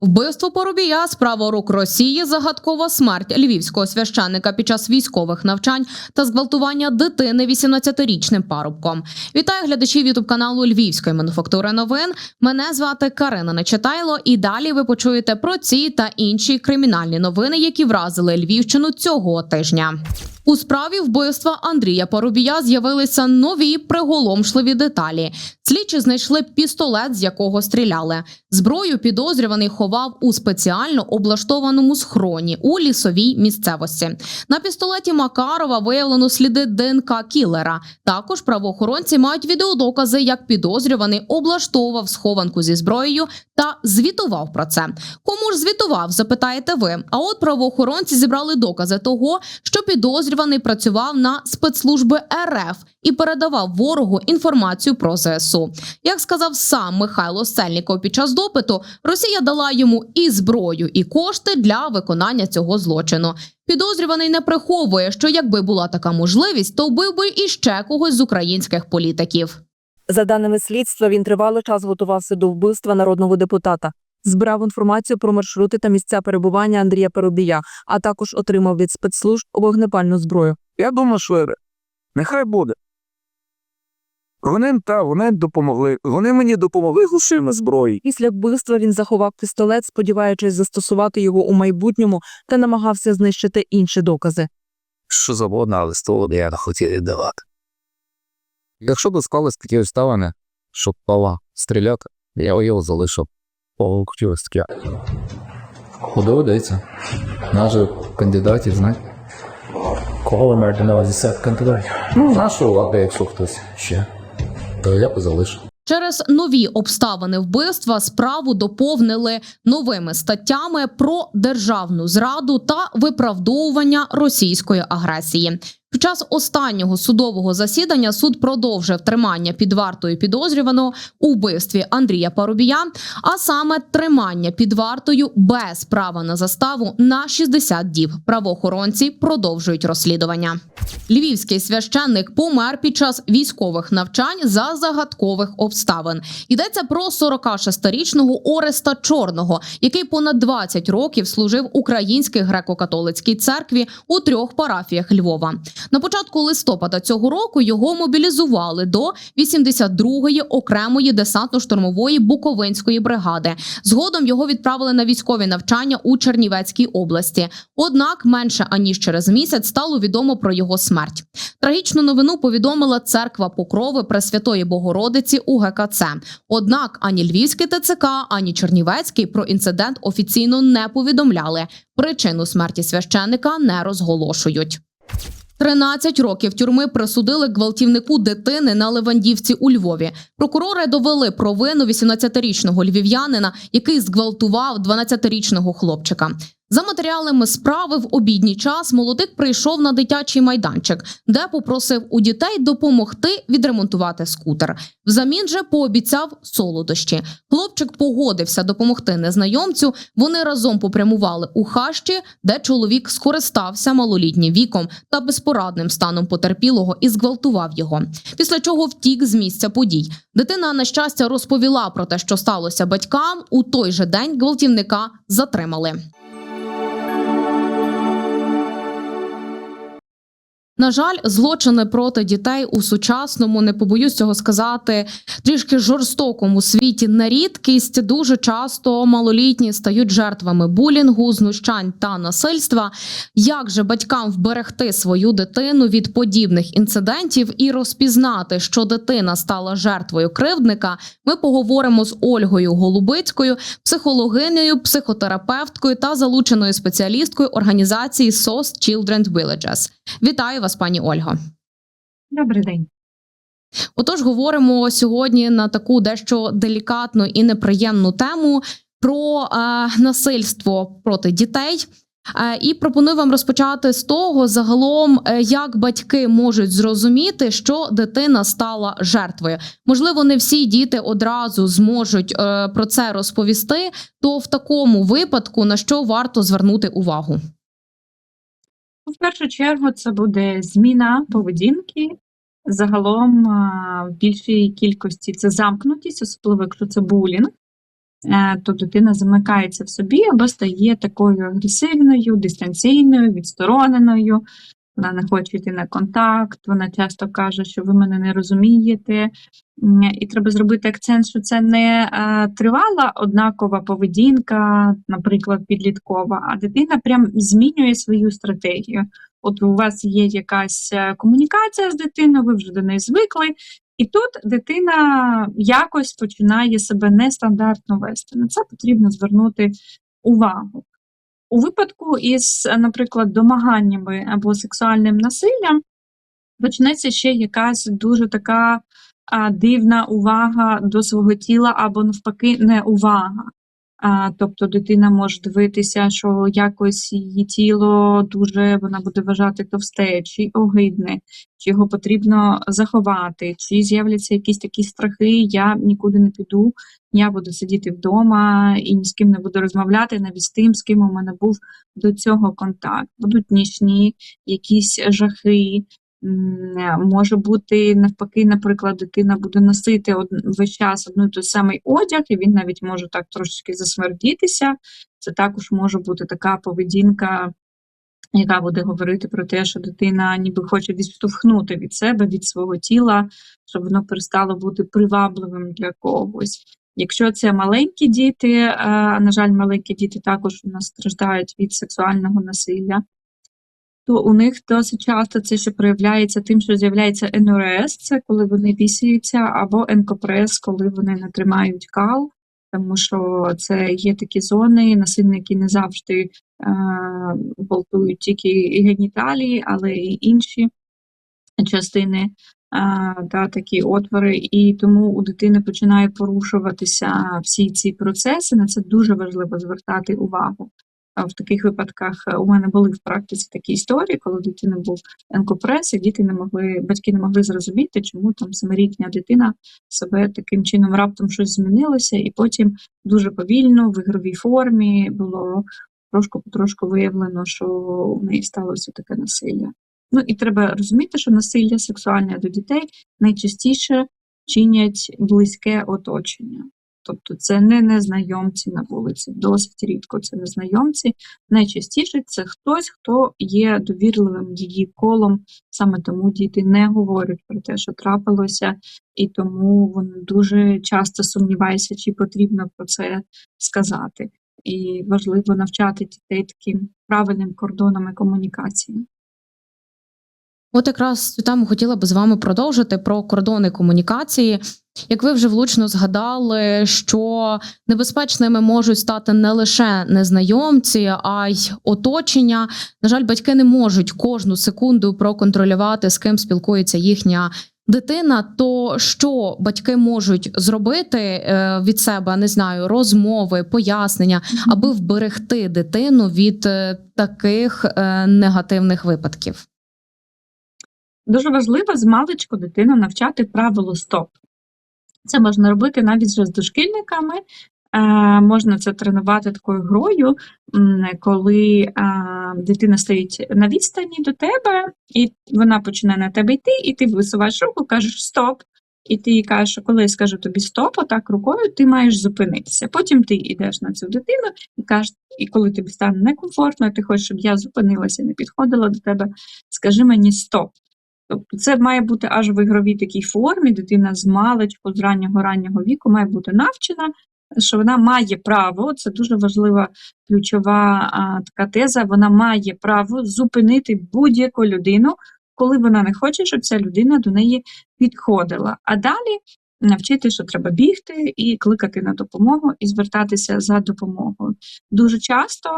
Вбивство Поробія, справа рук Росії, загадкова смерть львівського священника під час військових навчань та зґвалтування дитини 18-річним парубком. Вітаю глядачів ютуб каналу Львівської мануфактури новин. Мене звати Карина Нечитайло, і далі ви почуєте про ці та інші кримінальні новини, які вразили Львівщину цього тижня. У справі вбивства Андрія Парубія з'явилися нові приголомшливі деталі. Слідчі знайшли пістолет, з якого стріляли. Зброю підозрюваний ховав у спеціально облаштованому схроні у лісовій місцевості. На пістолеті Макарова виявлено сліди ДНК кілера. Також правоохоронці мають відеодокази, як підозрюваний облаштовував схованку зі зброєю та звітував про це. Кому ж звітував, запитаєте ви. А от правоохоронці зібрали докази того, що підозрюваний працював на спецслужби РФ і передавав ворогу інформацію про ЗСУ. Як сказав сам Михайло Сельніков під час допиту, Росія дала йому і зброю, і кошти для виконання цього злочину. Підозрюваний не приховує, що якби була така можливість, то вбив би іще когось з українських політиків. За даними слідства, він тривалий час готувався до вбивства народного депутата, збирав інформацію про маршрути та місця перебування Андрія Парубія, а також отримав від спецслужб вогнепальну зброю. Я думаю, що нехай буде. Вони та вони допомогли. Вони мені допомогли грошима зброї. Після вбивства він заховав пістолет, сподіваючись застосувати його у майбутньому, та намагався знищити інші докази. Що завгодно, але з того я не хотів віддавати. Якщо б склались такі обставини, щоб пала стріляти, я його залишив. Хотілося таке. Доведеться. Наш же кандидатів знати. Кого ви маєте на увазі серед кандидатів? Ну, нашу владу, якщо хтось ще. То я б залишив. Через нові обставини вбивства справу доповнили новими статтями про державну зраду та виправдовування російської агресії. Під час останнього судового засідання суд продовжив тримання під вартою підозрюваного у вбивстві Андрія Парубія, а саме тримання під вартою без права на заставу на 60 діб. Правоохоронці продовжують розслідування. Львівський священник помер під час військових навчань за загадкових обставин. Йдеться про 46-річного Ореста Чорного, який понад 20 років служив українській греко-католицькій церкві у трьох парафіях Львова. На початку листопада цього року його мобілізували до 82-ї окремої десантно-штурмової Буковинської бригади. Згодом його відправили на військові навчання у Чернівецькій області. Однак менше аніж через місяць стало відомо про його смерть. Трагічну новину повідомила церква Покрови Пресвятої Богородиці у ГКЦ. Однак ані Львівський ТЦК, ані Чернівецький про інцидент офіційно не повідомляли. Причину смерті священника не розголошують. 13 років тюрми присудили гвалтівнику дитини на Левандівці у Львові. Прокурори довели провину 18-річного львів'янина, який зґвалтував 12-річного хлопчика. За матеріалами справи в обідній час молодик прийшов на дитячий майданчик, де попросив у дітей допомогти відремонтувати скутер. Взамін же пообіцяв солодощі. Хлопчик погодився допомогти незнайомцю. Вони разом попрямували у хащі, де чоловік скористався малолітнім віком та безпорадним станом потерпілого і зґвалтував його. Після чого втік з місця подій. Дитина, на щастя, розповіла про те, що сталося батькам. У той же день гвалтівника затримали. На жаль, злочини проти дітей у сучасному, не побоюсь цього сказати, трішки жорстокому світі на рідкість. Дуже часто малолітні стають жертвами булінгу, знущань та насильства. Як же батькам вберегти свою дитину від подібних інцидентів і розпізнати, що дитина стала жертвою кривдника? Ми поговоримо з Ольгою Голубицькою, психологинею, психотерапевткою та залученою спеціалісткою організації SOS Children Villages. Вітаю вас, пані Ольго. Добрий день. Отож, говоримо сьогодні на таку дещо делікатну і неприємну тему про е, насильство проти дітей. Е, і пропоную вам розпочати з того, загалом, е, як батьки можуть зрозуміти, що дитина стала жертвою. Можливо, не всі діти одразу зможуть е, про це розповісти. То в такому випадку на що варто звернути увагу? В першу чергу це буде зміна поведінки. Загалом в більшій кількості це замкнутість, особливо якщо це булінг. е, то дитина замикається в собі або стає такою агресивною, дистанційною, відстороненою. Вона не хоче йти на контакт, вона часто каже, що ви мене не розумієте. І треба зробити акцент, що це не е, тривала однакова поведінка, наприклад, підліткова, а дитина прям змінює свою стратегію. От у вас є якась е, комунікація з дитиною, ви вже до неї звикли, і тут дитина якось починає себе нестандартно вести. На це потрібно звернути увагу. У випадку із, е, наприклад, домаганнями або сексуальним насиллям почнеться ще якась дуже така дивна увага до свого тіла або навпаки неувага. А, тобто дитина може дивитися, що якось її тіло дуже вона буде вважати товсте чи огидне, чи його потрібно заховати, чи з'являться якісь такі страхи, я нікуди не піду, я буду сидіти вдома і ні з ким не буду розмовляти, навіть з тим, з ким у мене був до цього контакт. Будуть нічні якісь жахи. Може бути навпаки, наприклад, дитина буде носити весь час одну той самий одяг, і він навіть може так трошечки засмердітися. Це також може бути така поведінка, яка буде говорити про те, що дитина ніби хоче відштовхнути від себе, від свого тіла, щоб воно перестало бути привабливим для когось. Якщо це маленькі діти, е, а на жаль, маленькі діти також у нас страждають від сексуального насилля, то у них досить часто це ще проявляється тим, що з'являється НРС, це коли вони пісяються, або енкопрес, коли вони не тримають кал, тому що це є такі зони, насильники не завжди е, гвалтують тільки геніталії, але й інші частини, е, та, такі отвори, і тому у дитини починає порушуватися всі ці процеси. На це дуже важливо звертати увагу. В таких випадках е, у мене були в практиці такі історії, коли у дитини був енкопрес, і діти не могли, батьки не могли зрозуміти, чому там семирітня дитина себе таким чином раптом щось змінилося, і потім дуже повільно в ігровій формі було трошку потрошку виявлено, що у неї сталося таке насилля. Ну і треба розуміти, що насилля сексуальне до дітей найчастіше чинять близьке оточення. Тобто це не незнайомці на вулиці, досить рідко це незнайомці. Найчастіше це хтось, хто є довірливим її колом, саме тому діти не говорять про те, що трапилося, і тому вони дуже часто сумніваються, чи потрібно про це сказати. І важливо навчати дітей таким правильним кордонам і комунікації. От якраз цю тему хотіла би з вами продовжити про кордони комунікації. Як ви вже влучно згадали, що небезпечними можуть стати не лише незнайомці, а й оточення. На жаль, батьки не можуть кожну секунду проконтролювати, з ким спілкується їхня дитина. То що батьки можуть зробити е, від себе, не знаю, розмови, пояснення, аби вберегти дитину від е, таких е, негативних випадків? Дуже важливо з маличку дитину навчати правило стоп. Це можна робити навіть вже з дошкільниками. Е, можна це тренувати такою грою, коли е, дитина стоїть на відстані до тебе, і вона починає на тебе йти, і ти висуваєш руку, кажеш стоп. І ти їй кажеш, що коли я скажу тобі стоп, отак рукою, ти маєш зупинитися. Потім ти йдеш на цю дитину і кажеш, і коли тобі стане некомфортно, і ти хочеш, щоб я зупинилася, не підходила до тебе, скажи мені стоп. Тобто це має бути аж в ігровій такій формі. Дитина з маличку, з раннього раннього віку має бути навчена, що вона має право, це дуже важлива ключова а, така теза. Вона має право зупинити будь-яку людину, коли вона не хоче, щоб ця людина до неї підходила. А далі навчити, що треба бігти і кликати на допомогу і звертатися за допомогою. Дуже часто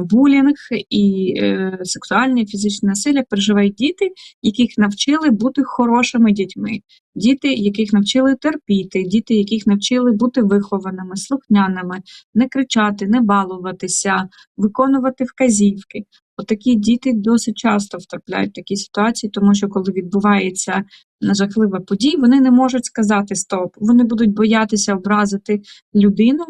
булінг і е, сексуальне і фізичне насилля переживають діти, яких навчили бути хорошими дітьми, діти, яких навчили терпіти, діти, яких навчили бути вихованими, слухняними, не кричати, не балуватися, виконувати вказівки. Отакі діти досить часто втрапляють в такі ситуації, тому що коли відбувається жахлива подія, вони не можуть сказати стоп, вони будуть боятися образити людину,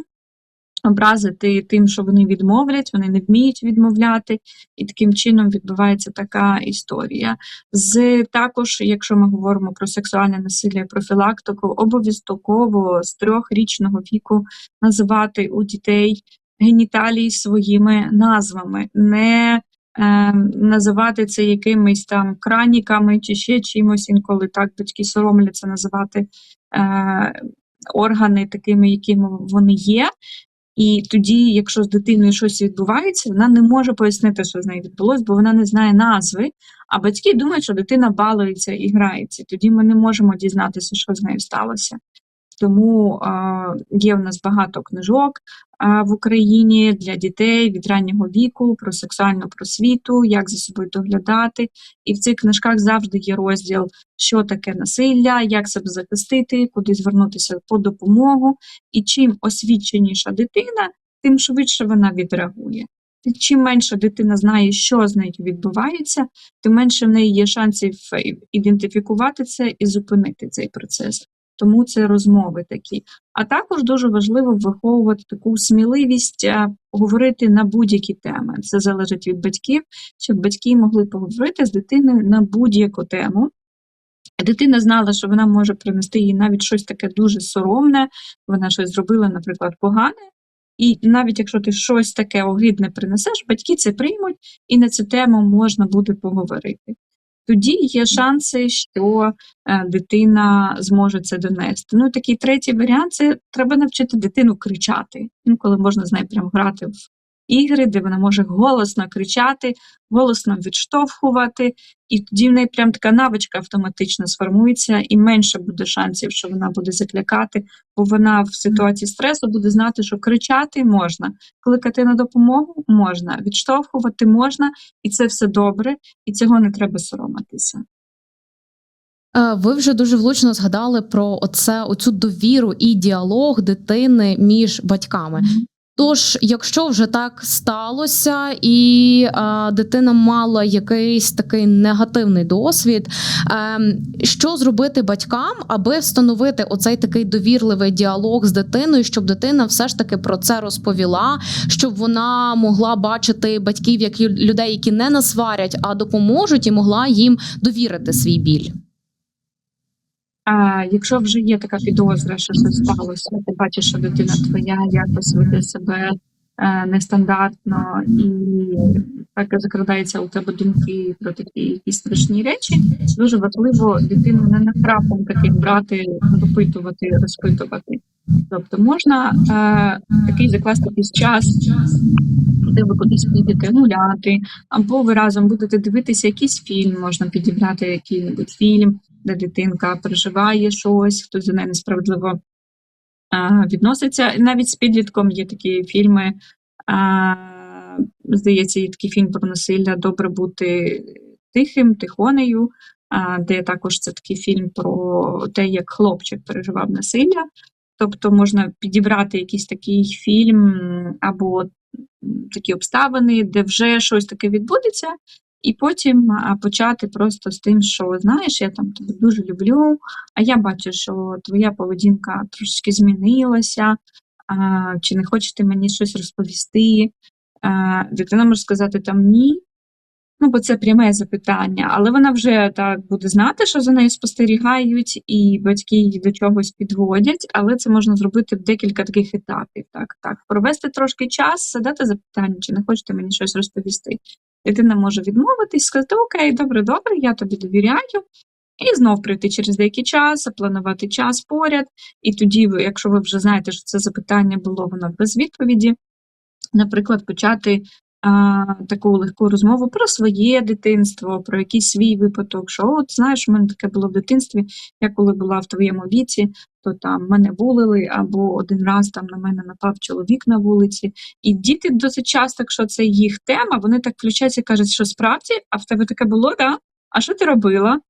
образити тим, що вони відмовлять, вони не вміють відмовляти, і таким чином відбувається така історія. З також, якщо ми говоримо про сексуальне насилля профілактику, обов'язково з трьохрічного віку називати у дітей геніталії своїми назвами, не е, називати це якимись там краніками чи ще чимось. Інколи так батьки соромляться називати е, органи такими, якими вони є. І тоді, якщо з дитиною щось відбувається, вона не може пояснити, що з нею відбулось, бо вона не знає назви. А батьки думають, що дитина балується і грається. Тоді ми не можемо дізнатися, що з нею сталося. Тому є в нас багато книжок в Україні для дітей від раннього віку про сексуальну просвіту, як за собою доглядати. І в цих книжках завжди є розділ, що таке насилля, як себе захистити, куди звернутися по допомогу. І чим освіченіша дитина, тим швидше вона відреагує. Чим менше дитина знає, що з нею відбувається, тим менше в неї є шансів е, ідентифікувати це і зупинити цей процес. Тому це розмови такі. А також дуже важливо виховувати таку сміливість е, говорити на будь-які теми. Це залежить від батьків, щоб батьки могли поговорити з дитиною на будь-яку тему. Дитина знала, що вона може принести їй навіть щось таке дуже соромне, вона щось зробила, наприклад, погане. І навіть якщо ти щось таке огидне принесеш, батьки це приймуть, і на цю тему можна буде поговорити. Тоді є шанси, що е, дитина зможе це донести. Ну, і такий третій варіант це треба навчити дитину кричати. Інколи можна з нею прям грати в ігри, де вона може голосно кричати, голосно відштовхувати, і тоді в неї прям така навичка автоматично сформується, і менше буде шансів, що вона буде заклякати, бо вона в ситуації стресу буде знати, що кричати можна, кликати на допомогу можна, відштовхувати можна, і це все добре, і цього не треба соромитися. Е, Ви вже дуже влучно згадали про оце, оцю довіру і діалог дитини між батьками. Тож, якщо вже так сталося, і е, дитина мала якийсь такий негативний досвід, е, що зробити батькам, аби встановити оцей такий довірливий діалог з дитиною, щоб дитина все ж таки про це розповіла, щоб вона могла бачити батьків як людей, які не насварять, а допоможуть, і могла їм довірити свій біль. А якщо вже є така підозра, що щось сталося, ти бачиш, що дитина твоя якось веде себе е, нестандартно і так закрадається у тебе думки про такі якісь страшні речі, дуже важливо дитину не накрапом таких брати, допитувати, розпитувати. Тобто можна е, такий закласти якийсь час, де ви кудись підете гуляти, або ви разом будете дивитися якийсь фільм, можна підібрати який-небудь фільм, де дитинка переживає щось, хтось до неї несправедливо відноситься. Навіть з підлітком є такі фільми. Здається, є такий фільм про насилля Добре бути тихим, тихонею, де також це такий фільм про те, як хлопчик переживав насилля. Тобто можна підібрати якийсь такий фільм або такі обставини, де вже щось таке відбудеться, і потім почати просто з тим, що знаєш, я там тебе дуже люблю, а я бачу, що твоя поведінка трошечки змінилася, а, чи не хочете мені щось розповісти. А, дитина може сказати там ні. Ну, бо це пряме запитання, але вона вже так буде знати, що за нею спостерігають, і батьки її до чогось підводять, але це можна зробити в декілька таких етапів. Так, так, провести трошки час, задати запитання, чи не хочете мені щось розповісти. Дитина може відмовитись, сказати: Окей, добре, добре, я тобі довіряю. І знов прийти через деякий час, запланувати час поряд. І тоді, якщо ви вже знаєте, що це запитання було воно без відповіді, наприклад, почати таку легку розмову про своє дитинство, про якийсь свій випадок, що от знаєш, у мене таке було в дитинстві, я коли була в твоєму віці, то там мене булили, або один раз там на мене напав чоловік на вулиці. І діти досить часто, якщо це їх тема, вони так включаються і кажуть, що справді, а в тебе таке було, да? А що ти робила?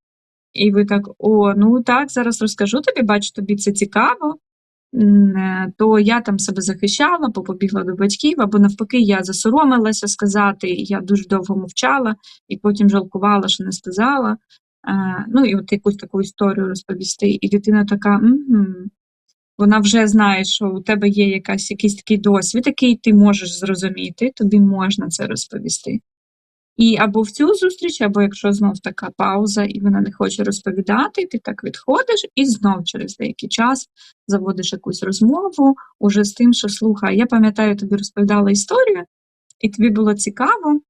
І ви так: о, ну так, зараз розкажу тобі, бачу, тобі це цікаво. Е, То я там себе захищала, побігла до батьків, або навпаки, я засоромилася сказати, я дуже довго мовчала, і потім жалкувала, що не сказала. Е, Ну і от якусь таку історію розповісти. І дитина така: угу, Вона вже знає, що у тебе є якась, якийсь такий досвід, який ти можеш зрозуміти, тобі можна це розповісти. І або в цю зустріч, або якщо знов така пауза, і вона не хоче розповідати, ти так відходиш і знов через деякий час заводиш якусь розмову уже з тим, що слухай, я пам'ятаю, тобі розповідала історію, і тобі було цікаво.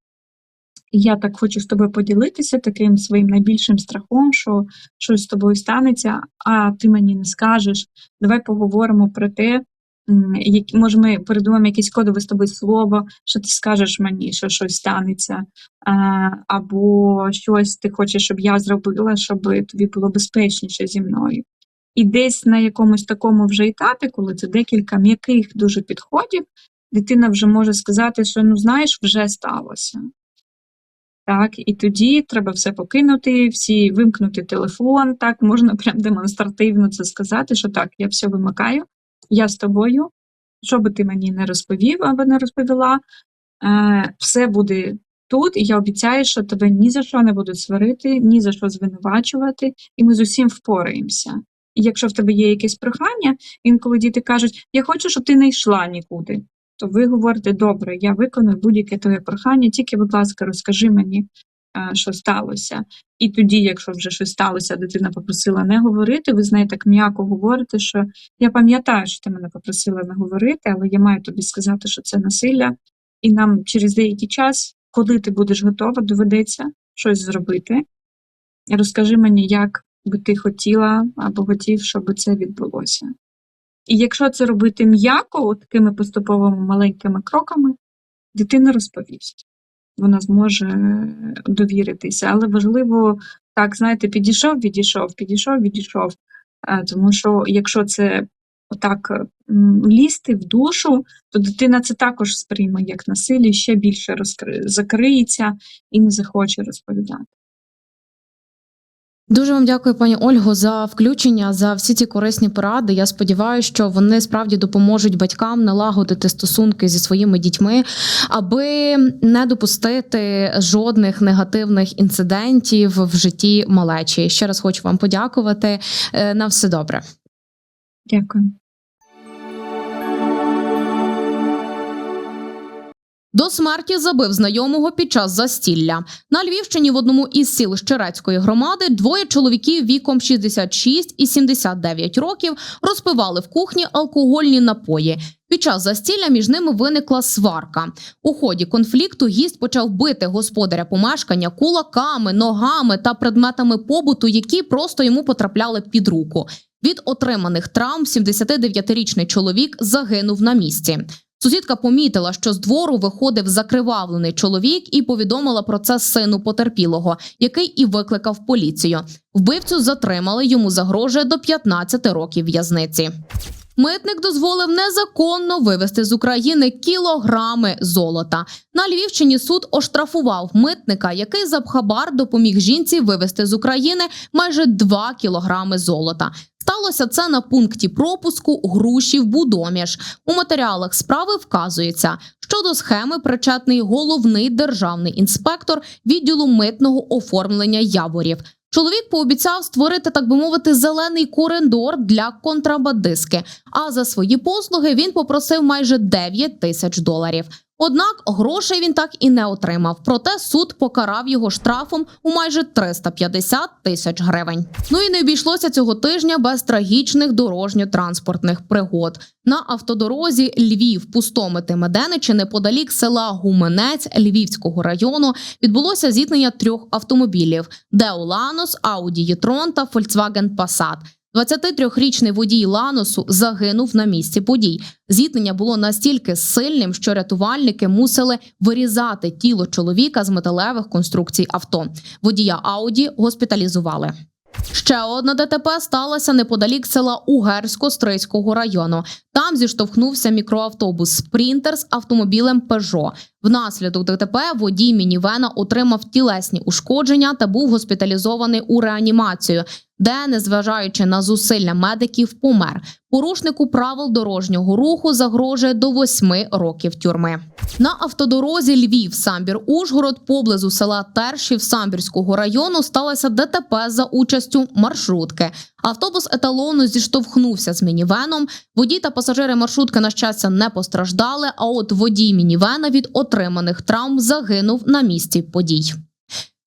Я так хочу з тобою поділитися таким своїм найбільшим страхом, що щось з тобою станеться, а ти мені не скажеш. Давай поговоримо про те, може, ми передумаємо якесь кодове з тобою слово, що ти скажеш мені, що щось станеться, або щось ти хочеш, щоб я зробила, щоб тобі було безпечніше зі мною. І десь на якомусь такому вже етапі, коли це декілька м'яких дуже підходів, дитина вже може сказати, що ну знаєш, вже сталося. Так, і тоді треба все покинути, всі вимкнути телефон. Так, можна прям демонстративно це сказати, що так, я все вимикаю, я з тобою. Що би ти мені не розповів або не розповіла, е, все буде тут, і я обіцяю, що тебе ні за що не будуть сварити, ні за що звинувачувати, і ми з усім впораємося. І якщо в тебе є якесь прохання, інколи діти кажуть, я хочу, щоб ти не йшла нікуди. То ви говорите, добре, я виконую будь-яке твоє прохання, тільки, будь ласка, розкажи мені, що сталося. І тоді, якщо вже щось сталося, дитина попросила не говорити, ви з нею так м'яко говорите, що я пам'ятаю, що ти мене попросила не говорити, але я маю тобі сказати, що це насилля, і нам через деякий час, коли ти будеш готова, доведеться щось зробити. Розкажи мені, як би ти хотіла або хотів, щоб це відбулося. І якщо це робити м'яко, от такими поступовими маленькими кроками, дитина розповість. Вона зможе довіритися. Але важливо, так, знаєте, підійшов, відійшов, підійшов, відійшов. Е, Тому що якщо це отак лізти в душу, то дитина це також сприйме як насилля, ще більше розкри... закриється і не захоче розповідати. Дуже вам дякую, пані Ольго, за включення за всі ці корисні поради. Я сподіваюся, що вони справді допоможуть батькам налагодити стосунки зі своїми дітьми, аби не допустити жодних негативних інцидентів в житті малечі. Ще раз хочу вам подякувати. Е, На все добре. Дякую. До смерті забив знайомого під час застілля. На Львівщині в одному із сіл Щерецької громади двоє чоловіків віком 66 і 79 років розпивали в кухні алкогольні напої. Під час застілля між ними виникла сварка. У ході конфлікту гість почав бити господаря помешкання кулаками, ногами та предметами побуту, які просто йому потрапляли під руку. Від отриманих травм 79-річний чоловік загинув на місці. Сусідка помітила, що з двору виходив закривавлений чоловік і повідомила про це сину потерпілого, який і викликав поліцію. Вбивцю затримали, йому загрожує до 15 років в'язниці. Митник дозволив незаконно вивезти з України кілограми золота. На Львівщині суд оштрафував митника, який за хабар допоміг жінці вивезти з України майже 2 кілограми золота. Сталося це на пункті пропуску Грушів Будоміж. У матеріалах справи вказується, що до схеми причетний головний державний інспектор відділу митного оформлення яворів. Чоловік пообіцяв створити, так би мовити, зелений коридор для контрабандистки. А за свої послуги він попросив майже 9 тисяч доларів. Однак грошей він так і не отримав. Проте суд покарав його штрафом у майже 350 тисяч гривень. Ну і не обійшлося цього тижня без трагічних дорожньо-транспортних пригод. На автодорозі Львів, Пустомити, Меденичі, неподалік села Гуменець Львівського району відбулося зіткнення трьох автомобілів: Део Ланос, Ауді Єтрон та Volkswagen Passat. 23-річний водій Ланосу загинув на місці подій. Зіткнення було настільки сильним, що рятувальники мусили вирізати тіло чоловіка з металевих конструкцій авто. Водія Ауді госпіталізували. Ще одна ДТП сталася неподалік села Угерсько-Стрийського району. Там зіштовхнувся мікроавтобус Спрінтер з автомобілем Пежо. Внаслідок ДТП водій мінівена отримав тілесні ушкодження та був госпіталізований у реанімацію. Де, незважаючи на зусилля медиків, помер. Порушнику правил дорожнього руху загрожує до восьми років тюрми. На автодорозі Львів, Самбір, Ужгород, поблизу села Тершів Самбірського району сталося ДТП за участю маршрутки. Автобус еталону зіштовхнувся з мінівеном. Водій та пасажири маршрутки, на щастя, не постраждали. А от водій мінівена від отриманих травм загинув на місці подій.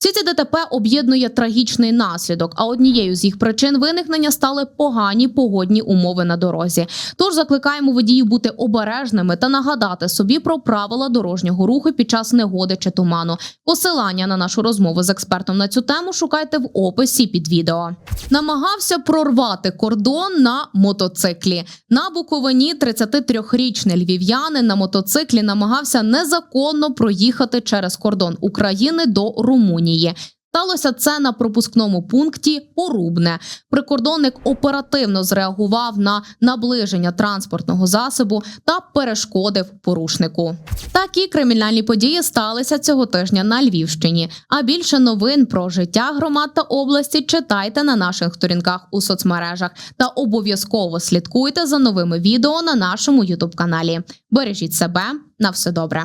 Всі ці ДТП об'єднує трагічний наслідок. А однією з їх причин виникнення стали погані погодні умови на дорозі. Тож закликаємо водіїв бути обережними та нагадати собі про правила дорожнього руху під час негоди чи туману. Посилання на нашу розмову з експертом на цю тему шукайте в описі під відео. Намагався прорвати кордон на мотоциклі. На Буковині 33-річний львів'янин на мотоциклі намагався незаконно проїхати через кордон України до Румунії. Сталося це на пропускному пункті Порубне. Прикордонник оперативно зреагував на наближення транспортного засобу та перешкодив порушнику. Такі кримінальні події сталися цього тижня на Львівщині. А більше новин про життя громад та області читайте на наших сторінках у соцмережах та обов'язково слідкуйте за новими відео на нашому Ютуб каналі. Бережіть себе на все добре.